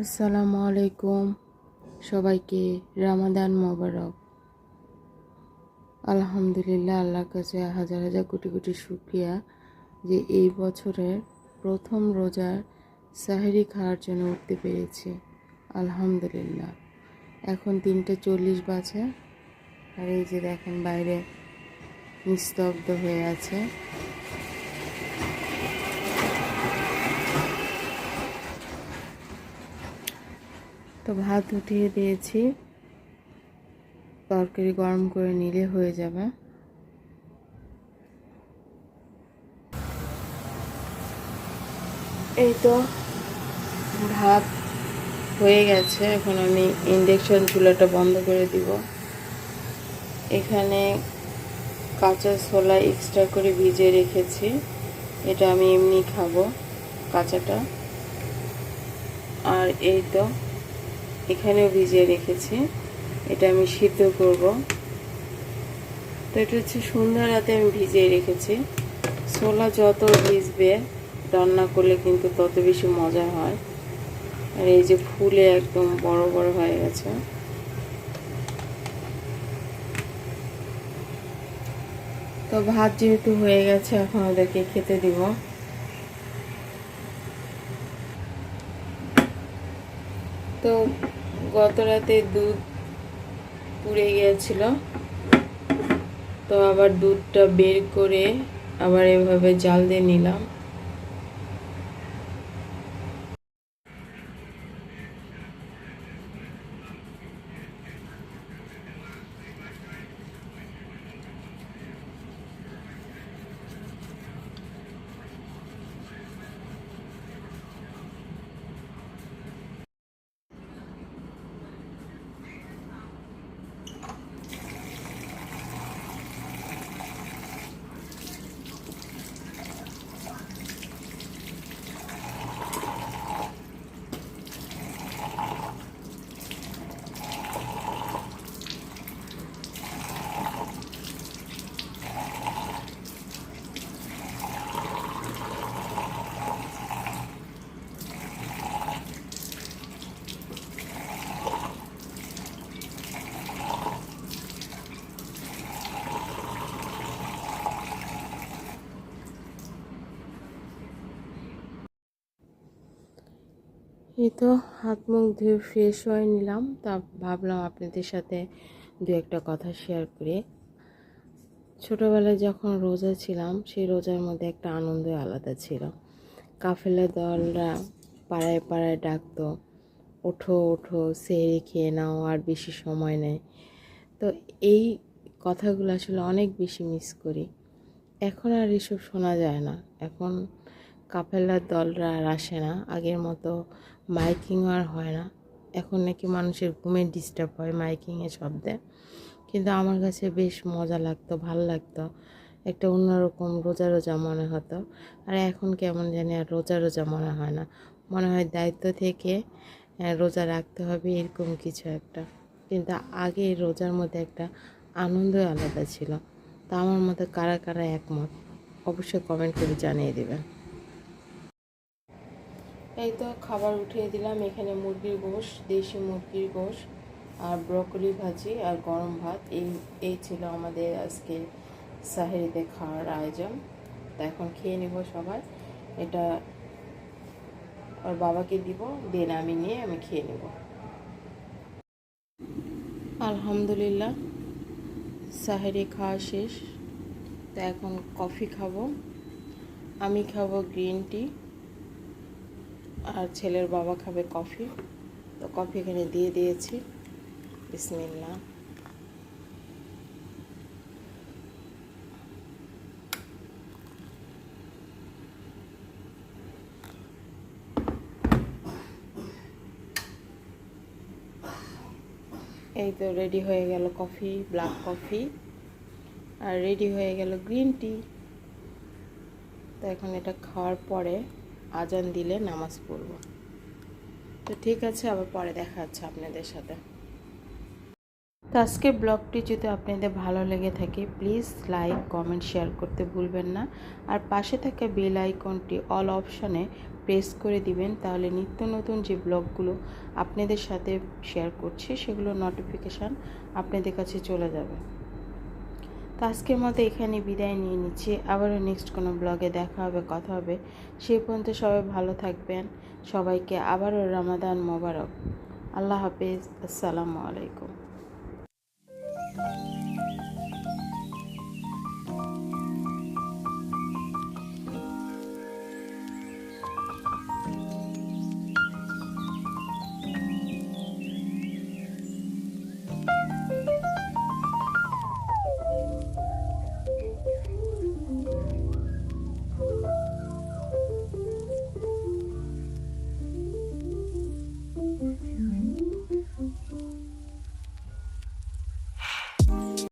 আসসালামু আলাইকুম। সবাইকে রামাদান মোবারক। আলহামদুলিল্লাহ, আল্লাহর কাছে হাজার হাজার কোটি কোটি শুক্রিয়া যে এই বছরের প্রথম রোজার সাহেরি খাওয়ার জন্য উঠতে পেরেছি। আলহামদুলিল্লাহ। এখন তিনটে চল্লিশ বাজে। আর এই যে দেখেন বাইরে নিস্তব্ধ হয়ে আছে। তো ভাত উঠিয়ে দিয়েছি। তরকারি গরম করে নিলে হয়ে যাবে। এই তো ভাত হয়ে গেছে। এখন আমি ইন্ডাকশন চুলাটা বন্ধ করে দিব। এখানে কাঁচা ছোলা এক্সট্রা করে ভিজিয়ে রেখেছি। এটা আমি এমনি খাব কাঁচাটা। আর এই তো এখানেও ভিজিয়ে রেখেছি। এটা আমি সিদ্ধ করব। তো এটা হচ্ছে সন্ধ্যা রাতে আমি ভিজিয়ে রেখেছি। ছোলা যত ভিজবে, রান্না করলে কিন্তু তত বেশি মজা হয়। আর এই যে ফুলে একদম বড় বড় হয়ে গেছে। তো ভাত যেহেতু হয়ে গেছে, এখন ওদেরকে খেতে দিব। তো গত রাতে দুধ পুড়ে গিয়েছিল। তো আবার দুধটা বের করে আবার এভাবে জাল দিয়ে নিলাম। এই তো হাত মুখ ধুয়ে ফ্রেশ হয়ে নিলাম। তা ভাবলাম আপনাদের সাথে দু একটা কথা শেয়ার করে। ছোটোবেলায় যখন রোজা ছিলাম, সেই রোজার মধ্যে একটা আনন্দ আলাদা ছিল। কাফেলা দলরা পাড়ায় পাড়ায় ডাকতো, ওঠো ওঠো, সেরে খেয়ে নাও, আর বেশি সময় নেয় তো এই কথাগুলো আসলে অনেক বেশি মিস করি। এখন আর এসব শোনা যায় না। এখন কাফেলার দলরা আর আসে না। আগের মতো মাইকিং আর হয় না। এখন নাকি মানুষের ঘুমে ডিস্টার্ব হয় মাইকিংয়ের শব্দে। কিন্তু আমার কাছে বেশ মজা লাগতো, ভালো লাগতো। একটা অন্যরকম রোজা রোজা মনে হতো। আর এখন কেমন জানি আর রোজা রোজা মনে হয় না। মনে হয় দায়িত্ব থেকে রোজা রাখতে হবে এরকম কিছু একটা। কিন্তু আগে রোজার মধ্যে একটা আনন্দই আলাদা ছিল। তা আমার মতো কারা কারা একমত? অবশ্যই কমেন্ট করে জানিয়ে দেবেন। এই তো খাবার উঠিয়ে দিলাম। এখানে মুরগির গোশ, দেশি মুরগির গোশ, আর ব্রকলি ভাজি আর গরম ভাত। এই এই ছিল আমাদের আজকে সাহেরিতে খাওয়ার আয়োজন। তা এখন খেয়ে নেব সবাই। এটা ওর বাবাকে দিব, দেন আমি নিয়ে আমি খেয়ে নেব। আলহামদুলিল্লাহ সাহেরি খাওয়া শেষ। তো এখন কফি খাব। আমি খাব গ্রিন টি। আর ছেলের বাবা খাবে কফি। তো কফি এখানে দিয়ে দিয়েছি। বিসমিল্লা এই তো রেডি হয়ে গেল কফি ব্ল্যাক কফি। আর রেডি হয়ে গেল গ্রিন টি তো এখন এটা খাওয়ার পরে আজান দিলে নামাজ পড়ব। তো ঠিক আছে, আবার পরে দেখা যাচ্ছে আপনাদের সাথে। তো তো আজকের ব্লগটি যদি আপনাদের ভালো লেগে থাকে, প্লিজ লাইক, কমেন্ট, শেয়ার করতে ভুলবেন না। আর পাশে থাকা বেল আইকনটি অল অপশানে প্রেস করে দিবেন, তাহলে নিত্য নতুন যে ব্লগগুলো আপনাদের সাথে শেয়ার করছি সেগুলো নোটিফিকেশান আপনাদের কাছে চলে যাবে। তো আজকের মতো এখানে বিদায় নিয়ে নিচ্ছি। আবারও নেক্সট কোনো ব্লগে দেখা হবে, কথা হবে। সে পর্যন্ত সবাই ভালো থাকবেন। সবাইকে আবারও রামাদান মোবারক। আল্লাহ হাফিজ। আসসালামু আলাইকুম।